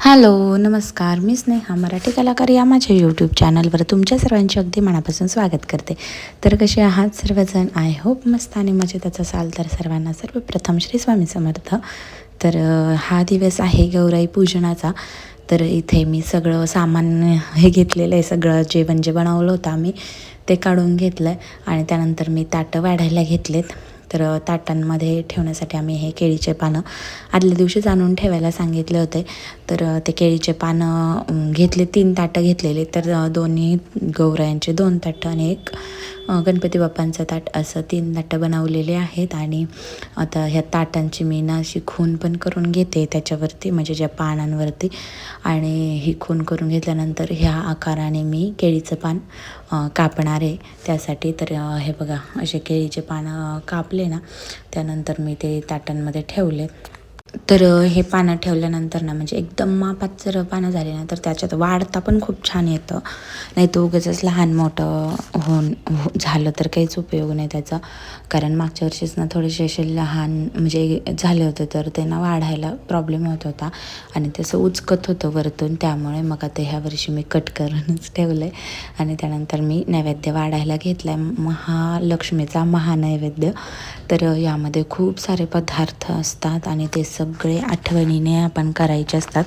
Hello नमस्कार. मी स्नेहा मराठी कलाकार या माझ्या यूट्यूब चॅनलवर तुमच्या सर्वांचे अगदी मनापासून स्वागत करते. तर कसे आहात सर्वजण? आय होप मस्त आणि मजेत असाल तर सर्वांना सर्वप्रथम श्री स्वामी समर्थ. तर हा दिवस आहे गौराई पूजनाचा. तर इथे मी सगळं सामान हे घेतलेलं आहे सगळं जेवण जे बनवलं होतं आम्ही ते काढून घेतलं आहे आणि त्यानंतर मी ताटं वाढायला घेतलेत. तर ताटांमध्ये ठेवण्यासाठी आम्ही हे केळीचे पानं आदल्या दिवशीच आणून ठेवायला सांगितले होते. तर ते केळीचे पानं घेतले तीन ताटं घेतलेले. तर दोन्ही गौरायांचे दोन ताटं आणि एक गणपती बाप्पांचं ताट असं तीन ताटं बनवलेले आहेत आणि आता ह्या ताटांची मी ना अशी खून पण करून घेते त्याच्यावरती म्हणजे ज्या पानांवरती. आणि ही खून करून घेतल्यानंतर ह्या आकाराने मी केळीचं पान कापणार आहे. त्यासाठी तर हे बघा असे केळीचे पानं कापले ना त्यानंतर मी ते ताटांमध्ये ठेवले. तर हे पानं ठेवल्यानंतर ना म्हणजे एकदम मापात जर पानं झाली ना तर त्याच्यात वाढता पण खूप छान येतं. नाही तर उगाचच लहान मोठं होऊन हो झालं तर काहीच उपयोग नाही त्याचा. कारण मागच्या वर्षीच ना थोडेसे असे लहान म्हणजे झाले होते तर त्यांना वाढायला प्रॉब्लेम होत होता. आणि तसं उचकत होतं वरतून. त्यामुळे मग आता ह्या वर्षी मी कट करूनच ठेवलं आहे आणि त्यानंतर मी नैवेद्य वाढायला घेतला आहे महालक्ष्मीचा महानैवेद्य. तर यामध्ये खूप सारे पदार्थ असतात. आणि ते सगळे आठवणीने आपण करायचे असतात.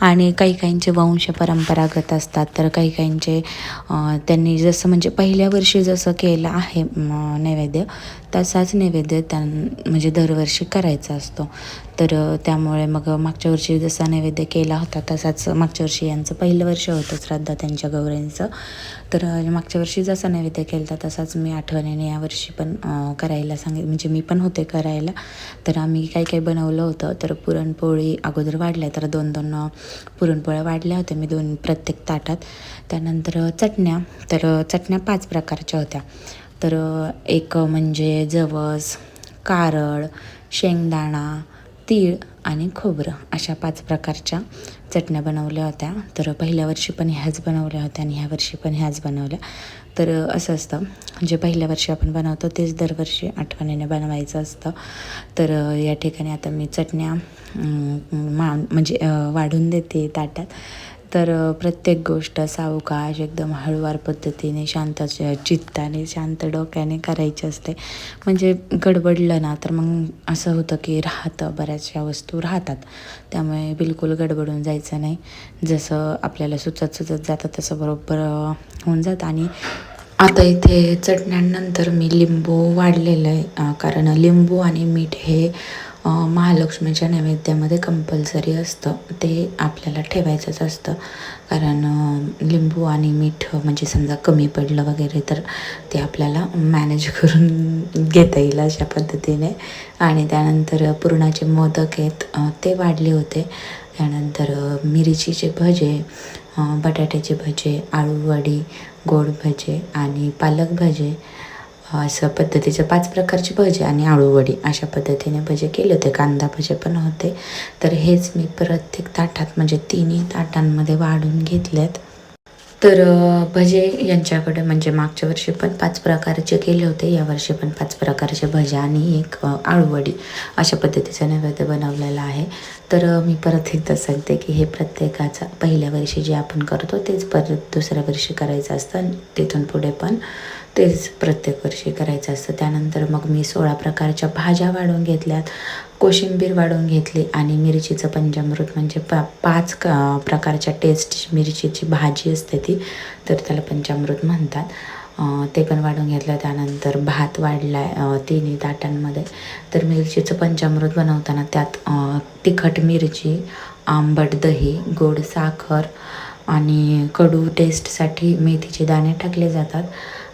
आणि काही काहींचे वंश परंपरागत असतात. तर काही काहींचे त्यांनी जसं म्हणजे पहिल्या वर्षी जसं केलं आहे नैवेद्य तसाच नैवेद्य त्यां म्हणजे दरवर्षी करायचा असतो. तर त्यामुळे मग मागच्या वर्षी जसा नैवेद्य केला होता तसाच मागच्या वर्षी यांचं पहिलं वर्ष होतं श्रद्धा त्यांच्या गौऱ्यांचं. तर मागच्या वर्षी जसा नैवेद्य केला होता तसाच मी आठवणीने यावर्षी पण करायला सांगितलं म्हणजे मी पण होते करायला. तर आम्ही काही काही बनवलं होतं. तर पुरणपोळी अगोदर वाढल्या तर दोन दोन पुरणपोळ्या वाढल्या होत्या. मी दोन प्रत्येक ताटात. त्यानंतर चटण्या. तर चटण्या पाच प्रकारच्या होत्या. तर एक म्हणजे जवस कारळ शेंगदाणा तीळ आणि खोबरं अशा पाच प्रकारच्या चटण्या बनवल्या होत्या. तर पहिल्या वर्षी पण ह्याच बनवल्या होत्या आणि ह्या वर्षी पण ह्याच बनवल्या. तर असं असतं. जे पहिल्या वर्षी आपण बनवतो तेच दरवर्षी आठवणीने बनवायचं असतं. तर या ठिकाणी आता मी चटण्या मा म्हणजे वाढून देते ताटात. तर प्रत्येक गोष्ट सावकाश एकदम हळुवार पद्धतीने शांत चित्ताने शांत डोक्याने करायची असते. म्हणजे गडबडलं ना तर मग असं होतं की राहतं बऱ्याचशा वस्तू राहतात. त्यामुळे बिलकुल गडबडून जायचं नाही. जसं आपल्याला सुचत सुचत जातं तसं बरोबर होऊन जातं. आणि आता इथे चटण्यांनंतर मी लिंबू वाढलेलं आहे. कारण लिंबू आणि मीठ हे महालक्ष्मीच्या नैवेद्यामध्ये कंपल्सरी असतं. ते आपल्याला ठेवायचंच असतं. कारण लिंबू आणि मीठ म्हणजे समजा कमी पडलं वगैरे तर ते आपल्याला मॅनेज करून घेता येईल अशा पद्धतीने. आणि त्यानंतर पुरणाचे मोदक आहेत ते वाढले होते. त्यानंतर मिरचीचे भजे बटाट्याचे भजे आळूवडी गोड भजे आणि पालक भजे असं पद्धतीचे पाच प्रकारचे भजे आणि आळूवडी अशा पद्धतीने भजे केले होते. कांदा भजे पण होते. तर हेच मी प्रत्येक ताटात म्हणजे तिन्ही ताटांमध्ये वाढून घेतलेत. तर भजे यांच्याकडे म्हणजे मागच्या वर्षी पण पाच प्रकारचे केले होते. यावर्षी पण पाच प्रकारचे भजे आणि एक आळूवडी अशा पद्धतीचा नैवेद्य बनवलेला आहे. तर मी परत एकदा सांगते की हे प्रत्येकाचा पहिल्या वर्षी जे आपण करतो तेच परत दुसऱ्या वर्षी करायचं असतं. आणि तिथून पुढे पण तेच प्रत्येक वर्षी करायचं असतं. त्यानंतर मग मी सोळा प्रकारच्या भाज्या वाढवून घेतल्यात. कोशिंबीर वाढवून घेतली आणि मिरचीचं पंचामृत म्हणजे पा पाच क प्रकारच्या टेस्ट मिरचीची भाजी असते ती तर त्याला पंचामृत म्हणतात. ते पण वाढून घेतलं. त्यानंतर भात वाढला आहे तिन्ही ताटांमध्ये. तर मिरचीचं पंचामृत बनवताना त्यात तिखट मिरची आंबट दही गोड साखर आणि कडू टेस्टसाठी मेथीचे दाणे टाकले जातात.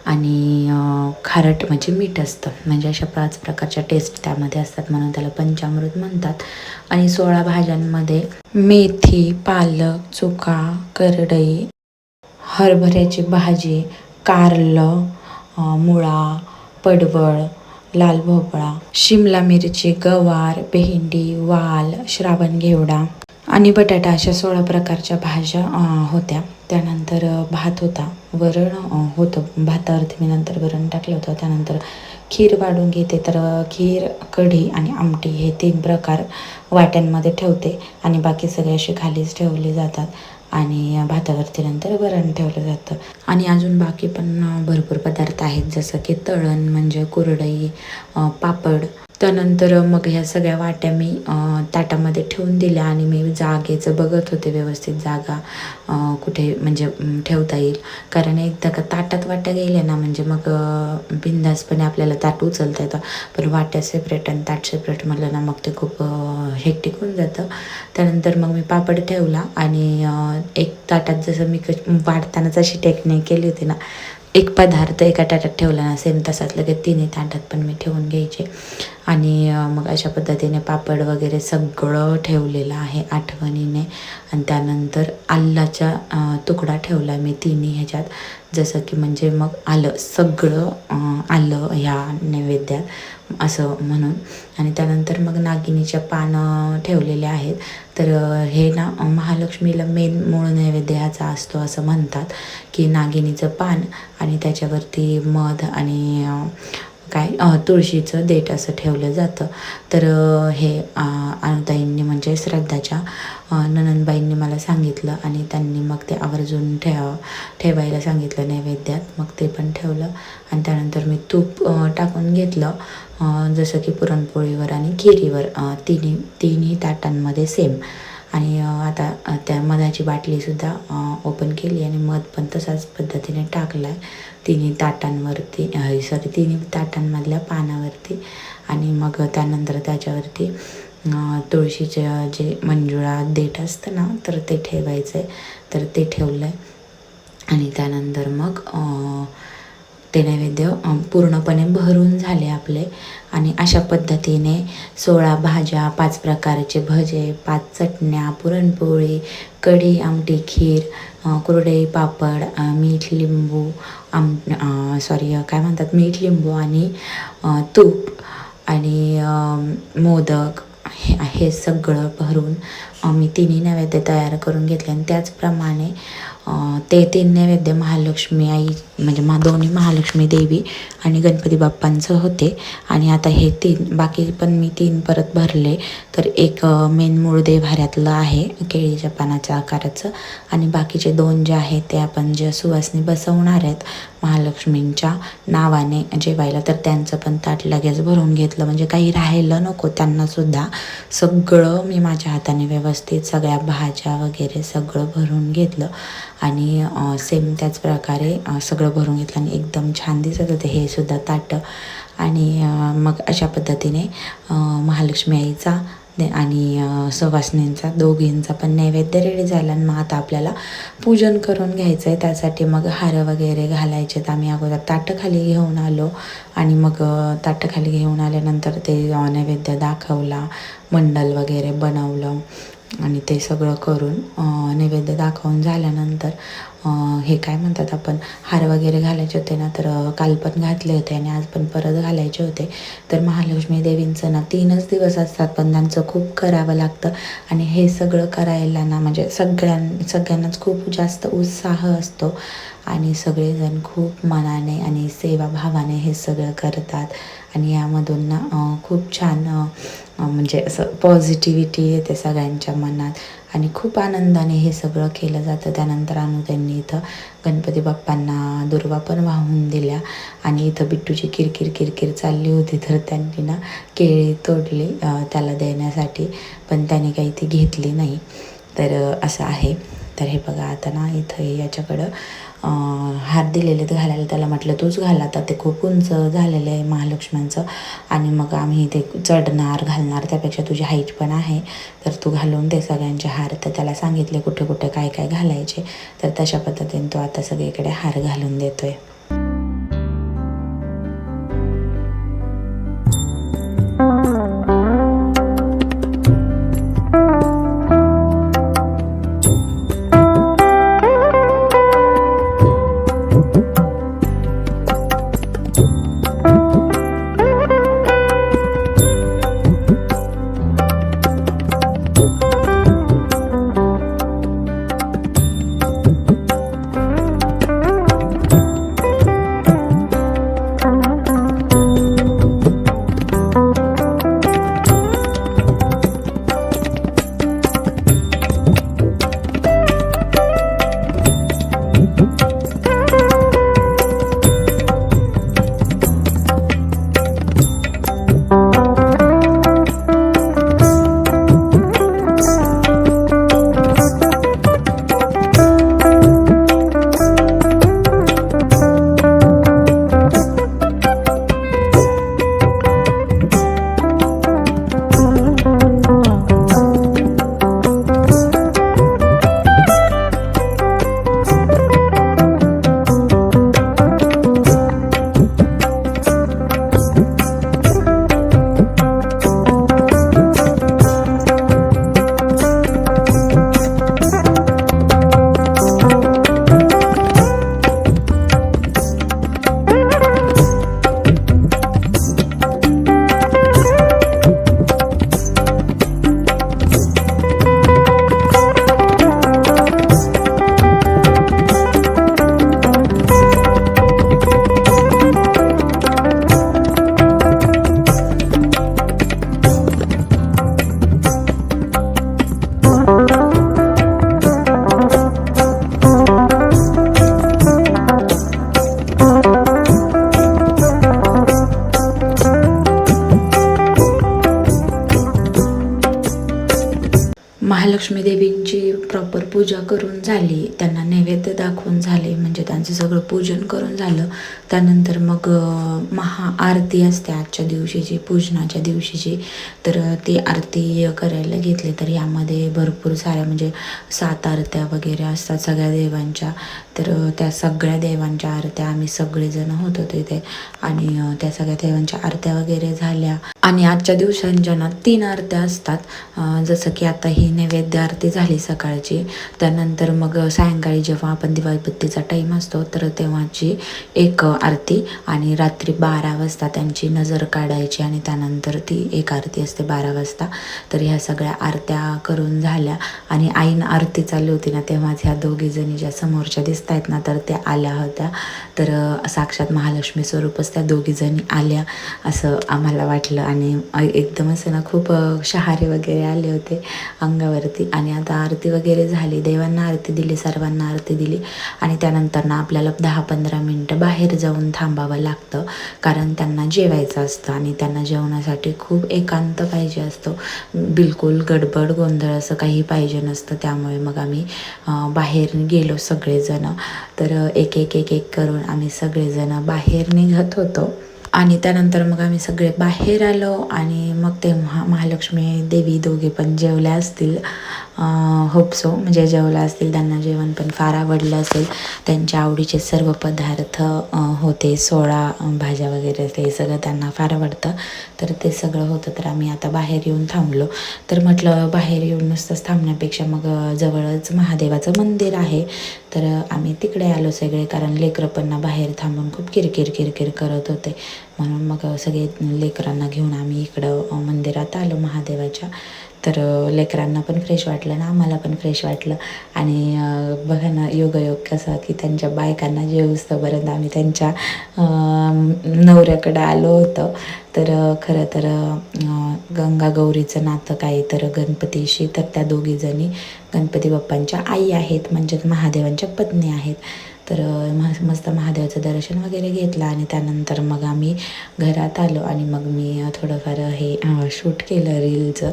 आणि खारट म्हणजे मीठ असतं. म्हणजे अशा पाच प्रकारच्या टेस्ट त्यामध्ये असतात म्हणून त्याला पंचामृत म्हणतात. आणि सोळा भाज्यांमध्ये मेथी पालक चुका करडई हरभऱ्याची भाजी कारलं मुळा पडवळ लाल भोपळा शिमला मिरची गवार भेंडी वाल श्रावण घेवडा. आणि बटाटा अशा सोळा प्रकारच्या भाज्या होत्या. त्यानंतर भात होता. वरण होतं. भातावरती मी नंतर वरण टाकलं होतं. त्यानंतर खीर वाढून घेते. तर खीर कढी आणि आमटी हे तीन प्रकार वाट्यांमध्ये ठेवते आणि बाकी सगळे असे खालीच ठेवले जातात आणि भातावरती नंतर वरण ठेवलं जातं. आणि अजून बाकी पण भरपूर पदार्थ आहेत. जसं की तळण म्हणजे कुरडई पापड त्यानंतर मग ह्या सगळ्या वाट्या मी ताटामध्ये ठेवून दिल्या आणि मी जागेचं बघत होते व्यवस्थित जागा कुठे म्हणजे ठेवता येईल. कारण एकदा का ताटात वाट्या गेल्या ना म्हणजे मग बिंदासपणे बिनधास्तपणे आपल्याला ताट उचलता येतं. पण वाट्या सेपरेट आणि ताट सेपरेट म्हटलं ना मग ते खूप हेक्टिक होऊन जातं. त्यानंतर मग मी पापड ठेवला आणि एक ताटात जसं मी क वाढताना जशी टेक्निक केली होती ना एक पदार्थ एका ताटात ठेवला ना सेम तसाच लगेच तिन्ही ताटात पण मी ठेवून घ्यायचे. आणि मग अशा पद्धतीने पापड वगैरे सगळं ठेवलेलं आहे आठवणीने. आणि त्यानंतर आल्लाचा तुकडा ठेवला मी तिन्ही ह्याच्यात. जसं की म्हणजे मग आलं सगळं आलं ह्या नैवेद्यात असं म्हणून. आणि त्यानंतर मग नागिनीच्या पानं ठेवलेले आहेत. तर हे ना महालक्ष्मीला मेन मूळ नैवेद्य ह्याचा असतो असं म्हणतात की नागिनीचं पान आणि त्याच्यावरती मध आणि काय तुळशीचं देठ असं ठेवलं जातं. तर हे अनुताईंनी म्हणजे श्रद्धाच्या ननंदबाईंनी मला सांगितलं आणि त्यांनी मग ते आवर्जून ठेवा ठेवायला सांगितलं नैवेद्यात. मग ते पण ठेवलं आणि त्यानंतर मी तूप टाकून घेतलं. जसं की पुरणपोळीवर आणि खिरीवर तिन्ही तिन्ही ताटांमध्ये सेम आणि आता त्या मधाची बाटलीसुद्धा ओपन केली आणि मध पण तसाच पद्धतीने टाकला आहे तिन्ही ताटांवरती सॉरी तिन्ही ताटांमधल्या पानावरती आणि मग त्यानंतर त्याच्यावरती तुळशीचे जे मंजुळा देठ असतं ना तर ते ठेवायचं आहे तर ते ठेवलं आहे आणि त्यानंतर मग ते नैवेद्य पूर्णपणे भरून झाले आपले. आणि अशा पद्धतीने सोळा भाज्या पाच प्रकारचे भजे पाच चटण्या पुरणपोळी कढी आमटी खीर कुरडई पापड मीठ लिंबू आम सॉरी काय म्हणतात? मीठ लिंबू आणि तूप आणि मोदक हे हे सगळं भरून मी तिन्ही नैवेद्य तयार करून घेतले आणि त्याचप्रमाणे ते तीन नैवेद्य महालक्ष्मी आई म्हणजे मा दोन्ही महालक्ष्मी देवी आणि गणपती बाप्पांचं होते. आणि आता हे तीन बाकी पण मी तीन परत भरले. तर एक मेन मूळ देव्हाऱ्यातलं आहे केळीच्या पानाच्या आकाराचं. आणि बाकीचे दोन जे आहेत ते आपण जे सुवासनी बसवणार आहेत महालक्ष्मींच्या नावाने जेवायला. तर त्यांचं पण ताट लगेच भरून घेतलं. म्हणजे काही राहिलं नको त्यांनासुद्धा सगळं मी माझ्या हाताने व्यवस्थित सगळ्या भाज्या वगैरे सगळं भरून घेतलं. आणि सेम त्याच प्रकारे सगळं भरून घेतलं आणि एकदम छान दिसत होते. हे सुद्धा ताटं. आणि मग अशा पद्धतीने महालक्ष्मी आईचा आणि अ, सवासणींचा दोघींचा पण नैवेद्य रेडी झाला आणि मग आता आपल्याला पूजन करून घ्यायचं आहे त्यासाठी मग हार वगैरे घालायचे तर आम्ही अगोदर ताटं खाली घेऊन आलो आणि मग ताटखाली ताटं खाली घेऊन आल्यानंतर ते नैवेद्य दाखवला मंडल वगैरे बनवलं. आणि ते सगळं करून नैवेद्य दाखवून झाल्यानंतर हे काय म्हणतात आपण हार वगैरे घालायचे होते ना तर काल पण घातले होते आणि आज पण परत घालायचे होते. तर महालक्ष्मी देवींचं ना तीनच दिवस असतात पण त्यांचं खूप करावं लागतं. आणि हे सगळं करायला ना म्हणजे सगळ्यां सगळ्यांनाच खूप जास्त उत्साह असतो. आणि सगळेजण खूप मनाने आणि सेवाभावाने हे सगळं करतात. आणि यामधून ना खूप छान म्हणजे असं पॉझिटिव्हिटी येते सगळ्यांच्या मनात. आणि खूप आनंदाने हे सगळं केलं जातं. त्यानंतर आणू त्यांनी इथं गणपती बाप्पांना दुर्वा पण वाहून दिल्या. आणि इथं बिट्टूची किरकिर किरकिर चालली होती. तर त्यांनी ना केळी तोडली त्याला देण्यासाठी. पण त्याने काही ती घेतली नाही. तर असं आहे. तर हे बघा आता ना इथं याच्याकडं हात दिलेले ते घालायला त्याला म्हटलं तूच घाल आता ते खूप उंच झालेलं आहे महालक्ष्म्यांचं आणि मग आम्ही ते चढणार घालणार त्यापेक्षा तुझी हाईट पण आहे तर तू घालून दे सगळ्यांचे हार. तर त्याला सांगितले कुठे कुठे काय काय घालायचे? तर तशा पद्धतीने तो आता सगळीकडे हार घालून देतो आहे लक्ष्मीदेवीची प्रॉपर पूजा करून झाली त्यांना नैवेद्य दाखवून झाले म्हणजे त्यांचं सगळं पूजन करून झालं. त्यानंतर मग महाआरती असते आजच्या दिवशीची पूजनाच्या दिवशीची. तर ती आरती करायला घेतली तर यामध्ये भरपूर साऱ्या म्हणजे सात आरत्या वगैरे असतात सगळ्या देवांच्या. तर त्या सगळ्या देवांच्या आरत्या आम्ही सगळेजण होतो तिथे आणि त्या सगळ्या देवांच्या आरत्या वगैरे झाल्या. आणि आजच्या दिवसांच्या ना तीन आरत्या असतात जसं की आता ही नैवेद्य आरती झाली सकाळची त्यानंतर मग सायंकाळी जेव्हा आपण दिवाळीबत्तीचा टाईम असतो तर तेव्हाची एक आरती आणि रात्री बारा वाजता त्यांची नजर काढायची आणि त्यानंतर ती एक आरती असते बारा वाजता. तर ह्या सगळ्या आरत्या करून झाल्या आणि आईन आरती चालली होती ना तेव्हाच ह्या दोघीजणी ज्या समोरच्या दिसत आहेत ना तर त्या आल्या होत्या. तर साक्षात महालक्ष्मी स्वरूपच त्या दोघीजणी आल्या असं आम्हाला वाटलं. आणि एकदमच एकदम असं ना खूप शहारे वगैरे आले होते अंगावरती. आणि आता आरती वगैरे झाली देवांना आरती दिली सर्वांना आरती दिली. आणि त्यानंतर ना आपल्याला दहा पंधरा मिनटं बाहेर जाऊन थांबावं लागतं. कारण त्यांना जेवायचं असतं आणि त्यांना जेवणासाठी खूप एकांत पाहिजे असतो. बिलकुल गडबड गोंधळ असं काही पाहिजे नसतं. त्यामुळे मग आम्ही बाहेर गेलो सगळेजणं. तर एक एक एक एक करून आम्ही सगळेजणं बाहेर निघत होतो. आणि त्यानंतर मग आम्ही सगळे बाहेर आलो आणि मग ते महा महालक्ष्मी देवी दोघे पण जेवल्या असतील. होप सो म्हणजे जेवला असतील त्यांना जेवण पण फार आवडलं असेल. त्यांच्या आवडीचे सर्व पदार्थ होते. सोळा भाज्या वगैरे ते सगळं त्यांना फार आवडतं. तर ते सगळं होतं तर आम्ही आता बाहेर येऊन थांबलो. तर म्हटलं बाहेर येऊन नुसतंच थांबण्यापेक्षा मग जवळच महादेवाचं मंदिर आहे. तर आम्ही तिकडे आलो सगळे कारण लेकरं पण ना बाहेर थांबून खूप किरकिर किरकिर करत होते. म्हणून मग सगळे लेकरांना घेऊन आम्ही इकडं मंदिरात आलो महादेवाच्या. तर लेकरांना पण फ्रेश वाटलं ना आम्हाला पण फ्रेश वाटलं. आणि बघा ना योगायोग कसा की त्यांच्या बायकांना जेवस्तोपर्यंत आम्ही त्यांच्या नवऱ्याकडं आलो होतो. तर खरं तर गंगा गौरीचं नातं काय तर गणपतीशी तर त्या दोघीजणी गणपती बाप्पांच्या आई आहेत म्हणजेच महादेवांच्या पत्नी आहेत. तर मस्त महादेवाचं दर्शन वगैरे घेतलं आणि त्यानंतर मग आम्ही घरात आलो आणि मग मी थोडंफार हे शूट केलं रीलचं.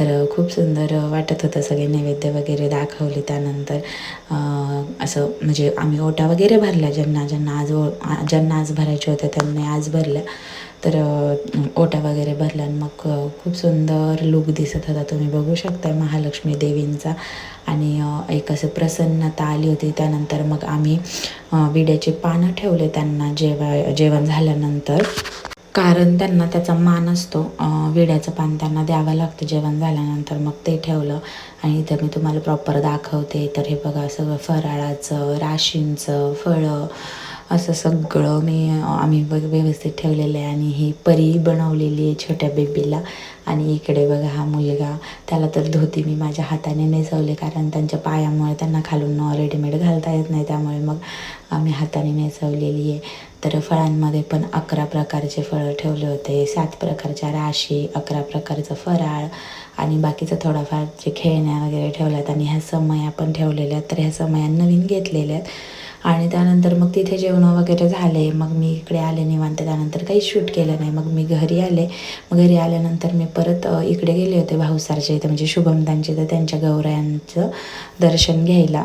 तर खूप सुंदर वाटत होतं सगळे नैवेद्य वगैरे दाखवले त्यानंतर. असं म्हणजे आम्ही ओटा वगैरे भरल्या ज्यांना ज्यांना आज ओ- ज्यांना आज भरायच्या होत्या त्यांनी आज भरल्या तर ओट्या ओटा वगैरे भरला आणि मग खूप सुंदर लुक दिसत होता. तुम्ही बघू शकताय महालक्ष्मी देवींचा. आणि एक असं प्रसन्नता आली होती. त्यानंतर मग आम्ही विड्याचे पानं ठेवले त्यांना जेवा जेवण झाल्यानंतर. कारण त्यांना त्याचा मान असतो. विड्याचं पान त्यांना द्यावं लागतं जेवण झाल्यानंतर मग ते ठेवलं. आणि इथं मी तुम्हाला प्रॉपर दाखवते. तर हे बघा सगळं फराळाचं राशींचं फळं असं सगळं मी आम्ही बघ व्यवस्थित ठेवलेलं आहे आणि ही परी बनवलेली आहे छोट्या बेबीला आणि इकडे बघा हा मुलगा त्याला तर धोती मी माझ्या हाताने नेसवले कारण त्यांच्या पायामुळे त्यांना खालून रेडीमेड घालता येत नाही त्यामुळे मग आम्ही हाताने नेसवलेली आहे. तर फळांमध्ये पण अकरा प्रकारचे फळं ठेवले होते. सात प्रकारच्या राशी अकरा प्रकारचं फराळ आणि बाकीचं थोडाफार जे खेळण्या वगैरे ठेवल्यात आणि ह्या समया पण ठेवलेल्या आहेत. तर ह्या समया नवीन घेतलेल्या आहेत. आणि त्यानंतर मग तिथे जेवणं वगैरे झाले. मग मी इकडे आले निवांत. त्यानंतर काही शूट केलं नाही. मग मी घरी आले. मग घरी आल्यानंतर मी परत इकडे गेले होते भाऊसारच्या इथं. म्हणजे शुभमतांचे तर त्यांच्या गौरायांचं दर्शन घ्यायला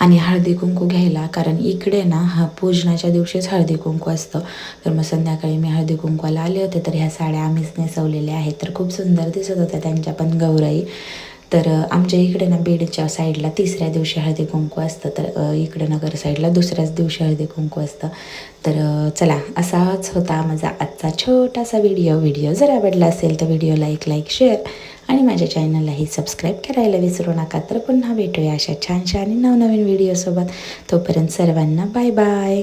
आणि हळदी कुंकू घ्यायला. कारण इकडे ना हा पूजनाच्या दिवशीच हळदी कुंकू असतं. तर मग संध्याकाळी मी हळदी कुंकवाला आले होते. तर ह्या साड्या आम्हीच नेसवलेल्या आहेत. तर खूप सुंदर दिसत होत्या त्यांच्या पण गौराई. तर आमच्या इकडे ना बीडच्या साईडला तिसऱ्या दिवशी हळदी कुंकू असतं. तर इकडे नगर साईडला दुसऱ्याच दिवशी हळदी कुंकू असतं. तर चला असाच होता माझा आजचा छोटासा व्हिडिओ. व्हिडिओ जर आवडला असेल तर व्हिडिओला एक लाईक शेअर आणि माझ्या चॅनललाही सबस्क्राईब करायला विसरू नका. तर पुन्हा भेटूया अशा छानशा आणि नवनवीन व्हिडिओसोबत. तोपर्यंत सर्वांना बाय बाय.